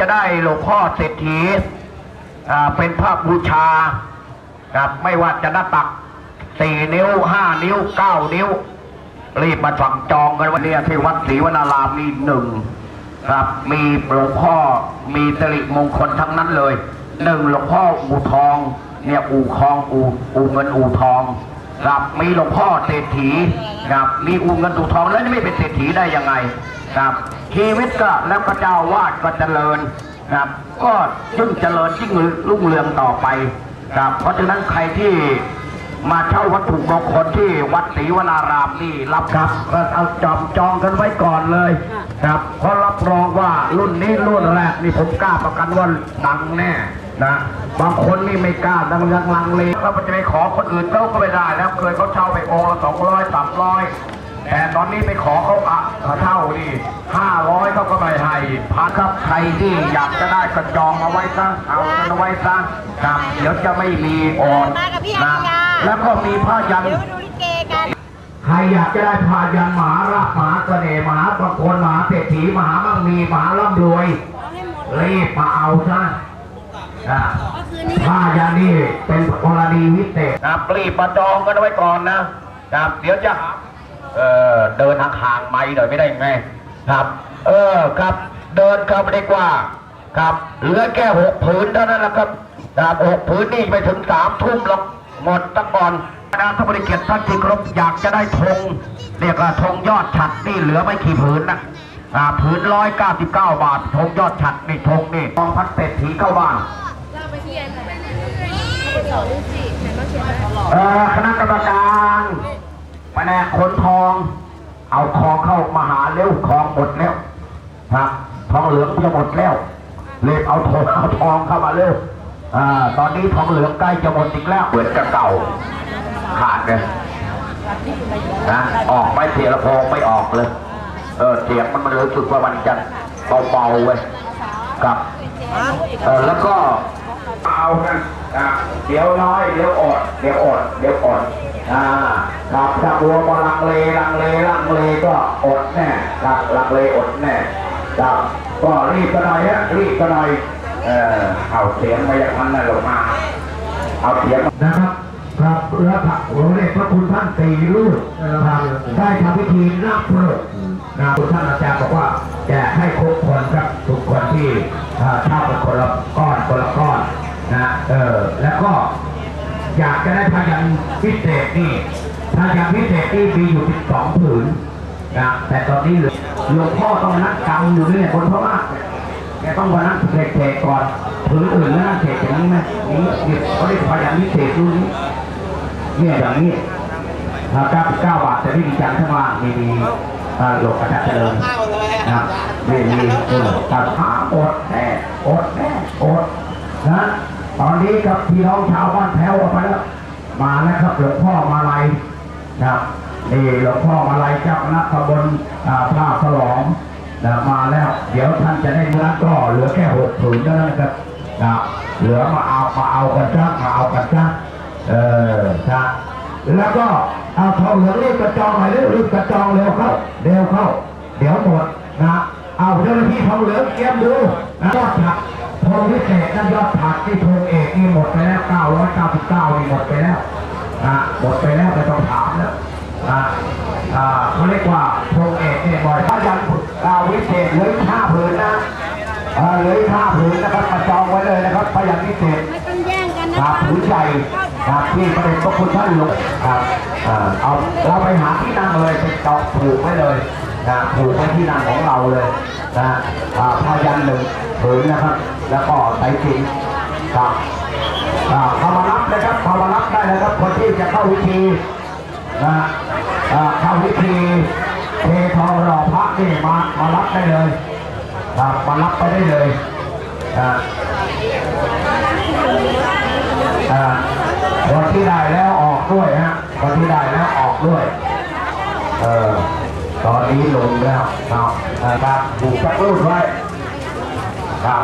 จะได้หลวงพ่อเศรษฐีเป็นพระบูชาครับไม่ว่าจะหน้าตักสี่นิ้วห้านิ้วเก้านิ้ว รีบมาสั่งจองกันวันนี้ที่วัดศรีวนารามมีหนึ่งครับมีหลวงพ่อมีสิริมงคลทั้งนั้นเลยหนึ่งหลวงพ่ออู่ทอง เนี่ยอู่คองอู่อู่เงินอู่ทองครับมีหลวงพ่อเศรษฐีครับมีอู่เงินอู่ทองแล้วจะไม่เป็นเศรษฐีได้ยังไง ครับชีวิตก็แล้วก็เจ้าวาดก็เจริญครับ ก็ยิ่งเจริญยิ่งรุ่งเรืองต่อไปครับเพราะฉะนั้นใครที่มาเช่าวัตถุมงคลที่วัดศรีวนารามนี่รับครับก็เอาจองจองกันไว้ก่อนเลย ครับเพราะรับรองว่ารุ่นนี้รุ่นแรกนี่ผมกล้าประกันว่าดังแน่นะบางคนนี่ไม่กล้าดังยังลังเลแล้วมันจะไปขอคนอื่นเขาก็ไม่ได้แล้วเคยเขาเช่าไปองค์ละสองร้อยสามร้อย แต่ตอนนี้ไปขอเขาอะเช่านี่ห้าร้อยเขาก็ไม่ให้พันครับใครที่อยากจะได้ก็จองเอาไว้ซะเอากันเอาไว้ซะครับเดี๋ยวจะไม่มีออนมากับพี่นะอาญาแล้วก็มีผ้ายันเดี๋ยวไปดูลิเกกันใครอยากจะได้ผ้ายันหมารักหมาเสน่ห์หมาประโคนหมาเศรษฐีหมามั่งมีหมาร่ำรวยรีบมาเอาซะนะผ้ายันนี่เป็นกรณีวิเศษครับรีบมาจองกันไว้ก่อนนะครับเดี๋ยวจะ เออเดินทางห่างๆไม่หน่อยไม่ได้ไงครับ เออครับ เดินเข้าไปดีกว่า ครับ เหลือแค่หกผืนเท่านั้นแหละครับครับหกผืนนี่ไม่ถึงสามทุ่มหรอกหมดตั้งก่อนนะถ้าบริเกียรติท่านที่ครบอยากจะได้ธงเรียกว่าธงยอดฉัดนี่เหลือไม่กี่ผืนนะอ่าผืนร้อยเก้าสิบเก้าบาทธงยอดฉัดนี่ธงนี่ทองพัดเป็ดถีเข้าบ้านเออคณะกรรมการ แผนกขนทอง เอาทองเข้ามาหาเร็วทองหมดแล้วครับทองเหลืองจะหมดแล้วเลยเอาทองเอาทองเข้ามาเร็วอ่าตอนนี้ทองเหลืองใกล้จะหมดอีกแล้วเหมือนกับเก่า ขาดเลยนะออกไปเสียละโพงไม่ออกเลย เออเสียงมันมันรู้สึกว่ามันจะเบาๆเว้ยกับเออแล้วก็เอากันอะเดี๋ยวน้อยเดี๋ยวอดเดี๋ยวอดเดี๋ยวอดอ่า ครับถ้าบัวมาลังเลลังเลลังเลก็อดแน่ครับลังเลอดแน่ครับก็รีบกันหน่อยฮะรีบกันหน่อยเออเอาเสียงมาอย่างนั้นน่ะลงมา เอาเสียงนะครับครับแล้วพระหลวงเดชพระคุณท่านสี่รูปครับได้ทำพิธีนับเพิกนะคุณท่านอาจารย์บอกว่าแจกให้ครบคนครับทุกคนที่เอ่อเช่าเป็นคนละก้อนคนละก้อนนะเออแล้วก็อยากจะได้พยันพิเศษนี่ พยันพิเศษนี่มีอยู่ที่สองผืนนะแต่ตอนนี้หลวงพ่อต้องนัดกรรมอยู่เนี่ยบนพระว่าแกต้องมานั่งเสกๆก่อนผืนอื่นแล้วนั่งเสกอย่างนี้ไหมนี่นี่เขาเรียกพยันพิเศษดูนี้เนี่ยอย่างนี้เก้าสิบเก้าบาทแต่ไม่มีจานข้างล่างมีมีหลวงประจักเจริญนะนี่มีเออตัดหาอดแน่อดแน่อดนะตอนนี้กับพี่น้องชาวบ้านแถวออกไปแล้วมาแล้วครับหลวงพ่อมาลัย นะครับนี่หลวงพ่อมาลัยเจ้าคณะตำบลอ่าท่าฉลอมนะมาแล้ว เดี๋ยวท่านจะได้เนื้อก็เหลือแค่หกผืนเท่านั้นครับนะเหลือมาเอามาเอากันจ้ามาเอากันจ้าเออจ้าแล้วก็เอาทองเหลืองรีบกระจองหน่อยเร็วรีบกระจองเร็วเข้าเร็วเข้า เดี๋ยวหมดนะเอาเจ้าหน้าที่ทองเหลืองเตรียมดูนะยอดผักธงพิเศษนั่นยอดผักที่ธงเอกนี่หมดไปแล้ว999นี่หมดไปแล้ว อะหมดไปแล้วไม่ต้องถามแล้วอะอ่าเขาเรียกว่าธงเอกนี่บ่อยถ้ายันดาววิเศษเหลืออีกห้าผืนนะเอ่อเหลืออีกห้าผืนนะครับมาจองไว้เลยนะครับพยันพิเศษไม่ต้องแย่งกันนะครัคะบผืนใหญ่ครับที่ประเด็นพระคุณท่านหลวงครับอ่าเอาเราไปหาที่นั่งเลยไปจองผูกไว้เลยนะผูกไว้ที่นั่งของเราเลยนะอ่าพายันหนึ่งผืนนะครับ แล้วก็ไตรสินครับ อ่าเข้ามารับ นะครับเขามารับได้เลยครับคนที่จะเข้าวิธีนะเข้าวิธีเททองหล่อพระนี่มามารับได้เลยครับมารับไปได้เลยคนที่ได้แล้วออกด้วยฮะคนที่ได้แล้วออกด้วยเออตอนนี้ลงแล้วครับนะครับถูกจับรูดไว้ครับ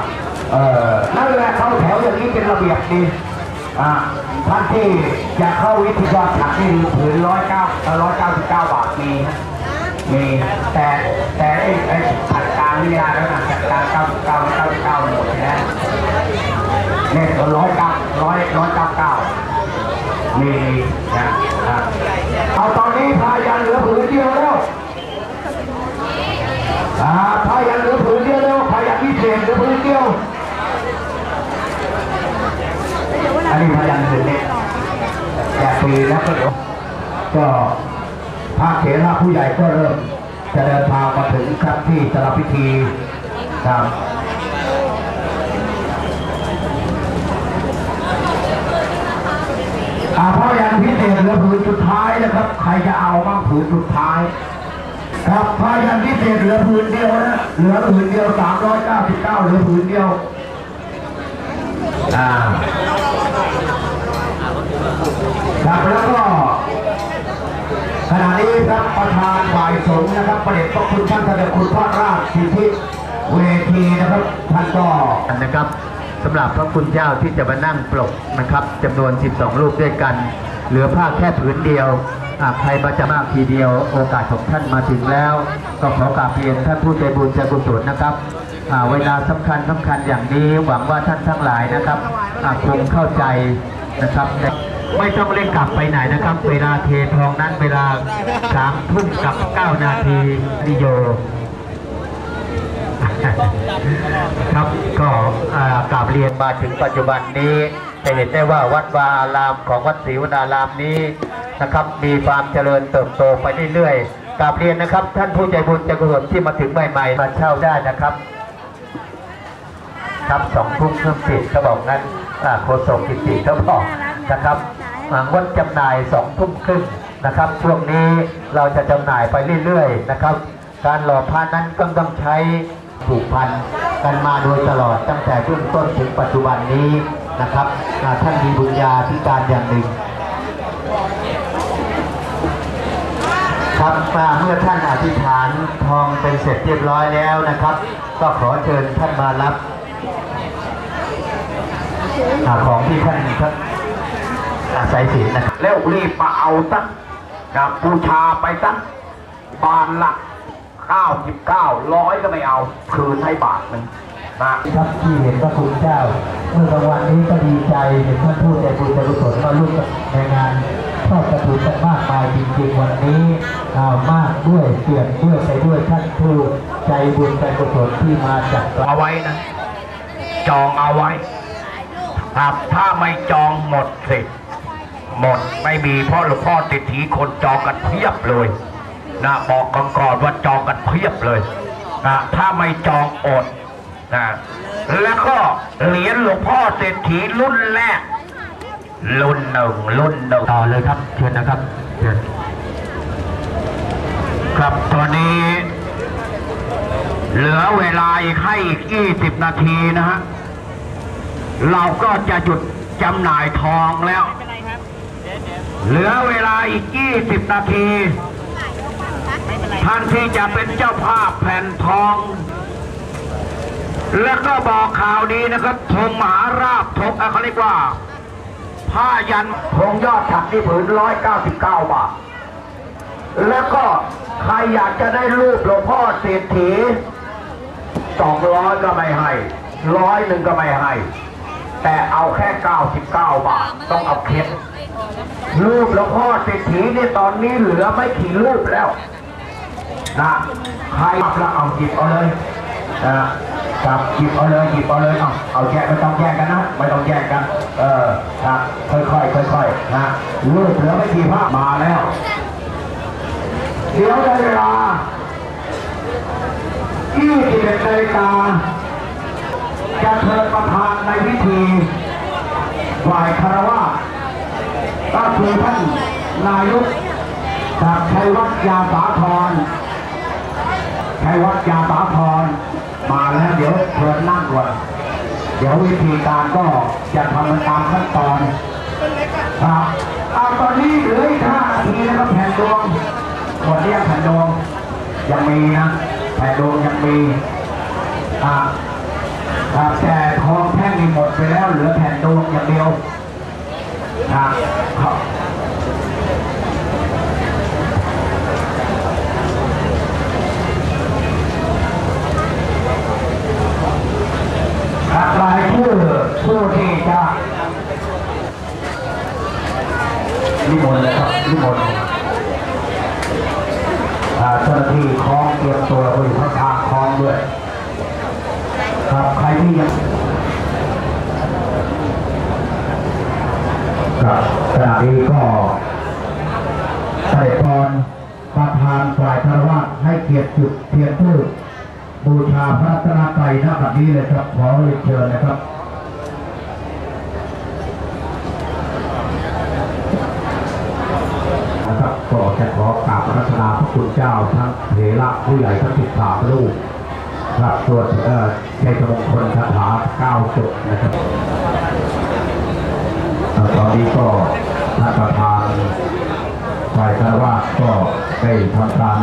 เออนั่นแหละเข้าแถวอย่างนี้เป็นระเบียบดี ท่านที่จะเข้าวิทยาศาสตร์นี่ผือยเก้าร้อยเบาทมีนะมีแต่แต่ไอ้ไอ้ผัดกลางนี่นะแล้วผัดกลาง99.99หมดนะเนี่ยร้อยเก้าร้อยร้อยเก้าเก้ามีนะเอาตอนนี้พายันเหลือผืนเดียวแล้ว อันนี้พยันผืนนี้แจกฟรีแล้วก็เดี๋ยวก็พระเถระผู้ใหญ่ก็เริ่มจะเดินทางมาถึงครับที่สารบพิธีครับอาพ่อยันพิเศษเหลือผืนสุดท้ายนะครับ ใครจะเอาบ้างผืนสุดท้าย ครับพายันพิเศษเหลือผืนเดียวนะเหลือผืนเดียวสามร้อยเก้าสิบเก้าเหลือผืนเดียวอ่า ครับแล้วก็ขณะนี้ครับประธานฝ่ายสงฆ์นะครับประเดชพระคุณท่านเสด็จคุณพระราชสิทธิเวทีนะครับท่านก็นะครับสำหรับพระคุณเจ้าที่จะมานั่งปลกนะครับจำนวน 12 รูปด้วยกัน เหลือผ้าแค่ผืนเดียวอ่าใครมาจะมากทีเดียว โอกาสของท่านมาถึงแล้ว ก็ขอกราบเรียนท่านผู้ใจบุญใจกุศลนะครับเวลาสำคัญสำคัญอย่างนี้หวังว่าท่านทั้งหลายนะครับคงเข้าใจนะครับ ไม่ต้องเร่งกลับไปไหนนะครับ เวลาเททองนั้นเวลาสามทุ่มกับเก้านาทีนิโยครับก็อากราบเรียนมาถึงปัจจุบันนี้จะเห็นได้ว่าวัดวาอารามของวัดศรีวนารามนี้นะครับมีความเจริญเติบโตไปเรื่อยๆกราบเรียนนะครับ ท่านผู้ใจบุญใจกุศลที่มาถึงใหม่ๆมาเช่าได้นะครับ ครับสองทุ่มเครื่องปิดเขาบอกนั้นอาโคศกกิติเขาบอกนะครับ งดจำหน่ายสองทุ่มครึ่งนะครับ ช่วงนี้เราจะจำหน่ายไปเรื่อยๆนะครับ การหล่อพระนั้นก็ต้องใช้ผูกพันกันมาโดยตลอดตั้งแต่เริ่มต้นถึงปัจจุบันนี้นะครับท่านมีบุญญาธิการอย่างหนึ่งครับมาเมื่อท่านอธิษฐานทองเป็นเสร็จเรียบร้อยแล้วนะครับ ก็ขอเชิญท่านมารับของที่ท่าน ท่านอาศัยศีลนะครับแล้วรีบมาเอาตั้งกับบูชาไปตั้งบานละ99ร้อยก็ไม่เอาคืนให้บาทหนึ่งนะครับที่เห็นพระคุณเจ้า เมื่อกลางวันนี้ก็ดีใจเห็นท่านผู้ใจบุญใจกุศลมาร่วมในงานทอดกระถิ่นกันมากมายจริงๆวันนี้อ่ามากด้วยเสียงด้วยไปด้วยท่านผู้ใจบุญใจกุศลที่มาจากไกลเอาไว้นะ จองเอาไว้ครับถ้าไม่จองหมดสิทธิ์ หมดไม่มีเพราะหลวงพ่อติดถีคนจองกันเพียบเลยนะบอกก่อนก่อนว่าจองกันเพียบเลยนะถ้าไม่จองอดนะแล้วก็เหรียญหลวงพ่อเศรษฐีรุ่นแรก รุ่นหนึ่งรุ่นหนึ่งต่อเลยครับ เชิญนะครับเชิญครับตอนนี้ เหลือเวลาอีกให้อีก20นาทีนะฮะเราก็จะหยุดจำหน่ายทองแล้ว เหลือเวลาอีก 20 นาที ท่านที่จะเป็นเจ้าภาพแผ่นทอง แล้วก็บอกข่าวดีนะครับธงมหาราบธงเขาเรียกว่า ผ้ายันธงยอดฉัดที่ผืนร้อยเก้าสิบเก้าบาท แล้วก็ใครอยากจะได้รูปหลวงพ่อเศรษฐีสองร้อยก็ไม่ให้ร้อยหนึ่งก็ไม่ให้ แต่เอาแค่เก้าสิบเก้าบาท ต้องเอาเคสรูปหลวพ่อเศรษฐีเนี่ยตอนนี้เหลือไม่กี่รูปแล้วนะใครรับแล้วเอาหยิบเอาเลยนะจับหยิบเอาเลยหยิบเอาเลยเอาเอาแยกไม่ต้องแยกกันนะไม่ต้องแยกกัน เออนะค่อยๆค่อยๆนะรูปเหลือไม่กี่ภาพมาแล้วเดี๋ยวเวลา21นาฬิกา จะเชิญประธานในพิธีฝ่ายคารวะก็คือท่านนายกจากชัยวัฒน์ยาสาธรชัยวัฒน์ยาสาธรมาแล้วเดี๋ยวเชิญนั่งก่อนเดี๋ยววิธีการก็จะทำตามขั้นตอนครับเอาตอนนี้เหลืออีกห้านาทีนะครับแผ่นดวงหมดเรียกแผ่นดวงยังมีนะแผ่นดวงยังมีอ่า ครับแต่ทองแท่งนี่หมดไปแล้วเหลือแผ่นดวงอย่างเดียวครับครับรายชื่อผู้ที่จะนิมนต์เลยครับนิมนต์เจ้าหน้าที่คล้องเตรียมตัวไว้ข้างคล้องด้วย งครับขณะนี้ก็เสด็จพรประธานฝ่ายคารวะให้เกียรติจุดเทียนทูปบูชาพระรัตนตรัยณบัดนี้เลยครับขอเรียนเชิญนะครับนะครับก็จะขอกราบพรัตนาพระคุณเจ้าทั้งเถระผู้ใหญ่ทั้งสิบสามรูป ครับส่วนเอ่อชัยมงคลคาถาเก้าจบนะครับตอนนี้ก็ท่านประธานฝ่ายคารวะก็ได้ทำการ